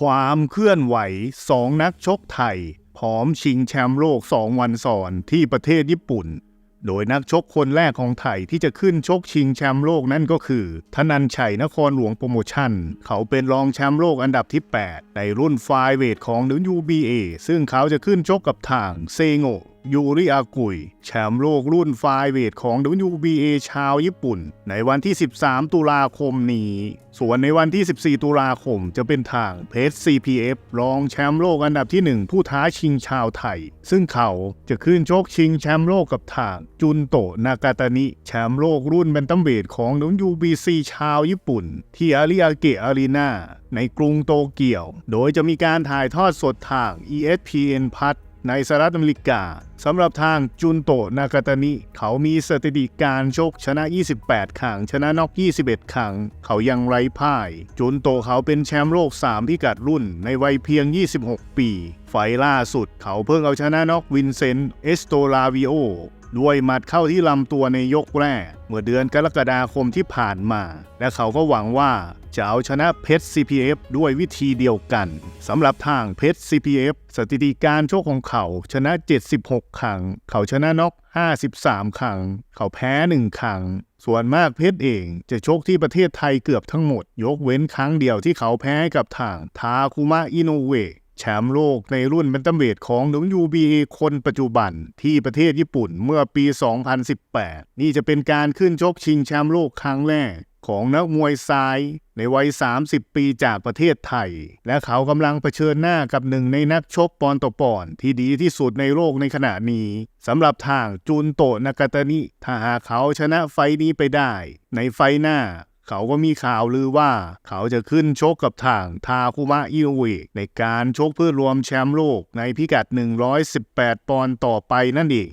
ความเคลื่อนไหวสองนักชกไทย พร้อมชิงแชมป์โลก2วันซ้อนที่ประเทศญี่ปุ่น โดยนักชกคนแรกของไทยที่จะขึ้นชกชิงแชมป์โลกนั่นก็คือ ธนันชัยนครหลวงโปรโมชั่น เขาเป็นรองแชมป์โลกอันดับที่ 8 ในรุ่นไฟเวทของ WBA ซึ่งเขาจะขึ้นชกกับทางเซโง ยูริอากุย แชมป์โลกรุ่นไฟเวทของ WBA ชาวญี่ปุ่น ในวันที่ 13 ตุลาคมนี้ ส่วนในวันที่ 14 ตุลาคมจะเป็นทางเพชร CPF รองแชมป์โลกอันดับที่ 1 ผู้ท้าชิงชาวไทย ซึ่งเขาจะขึ้นชกชิงแชมป์โลกกับทาง จุนโตนากาตานิ แชมป์โลกรุ่นแบนตัมเวทของ WBC ชาวญี่ปุ่น ที่อาริอาเกะอารีนาในกรุงโตเกียว โดยจะมีการถ่ายทอดสดทาง ESPN พัท ในสหรัฐอเมริกาสำหรับทางจุนโตนากาตานิ เขามีสถิติการชกชนะ 28 ครั้ง ชนะน็อก 21 ครั้ง เขายังไร้พ่าย จุนโตเขาเป็นแชมป์โลก 3 พิกัดรุ่นในวัยเพียง 26 ปี ไฟล์ล่าสุดเขาเพิ่งเอาชนะน็อกวินเซนต์ เอสโตลาวิโอ ด้วยหมัดเข้าที่ลำตัวในยกแรก เมื่อเดือนกรกฎาคมที่ผ่านมา และเขาก็หวังว่าจะเอาชนะเพชร CPF ด้วยวิธีเดียวกันสำหรับทางเพชร CPF สถิติการโชกของเขาชนะ 76 ครั้ง เขาชนะน็อก 53 ครั้ง เขาแพ้ 1 ครั้ง ส่วนมากเพชรเองจะชกที่ประเทศไทยเกือบทั้งหมด ยกเว้นครั้งเดียวที่เขาแพ้กับทางทาคุมะอิโนเวะ แชมป์โลกในรุ่นแบนตัมเวทของ WBA คนปัจจุบันที่ประเทศญี่ปุ่นเมื่อปี 2018 นี่จะเป็นการขึ้นชกชิงแชมป์โลกครั้งแรกของนักมวยซ้ายในวัย 30 ปีจากประเทศไทย และเขากำลังเผชิญหน้ากับหนึ่งในนักชกปอนต่อปอนที่ดีที่สุดในโลกในขณะนี้สำหรับทางจูนโตะนากาตานิถ้าหากเขาชนะไฟต์นี้ไปได้ ในไฟหน้า เขาก็มีข่าวลือว่า เขาจะขึ้นชกกับทางทาคุมะอิโนเวะในการชกเพื่อรวมแชมป์โลกในพิกัด 118 ปอนด์ต่อไปนั่นเอง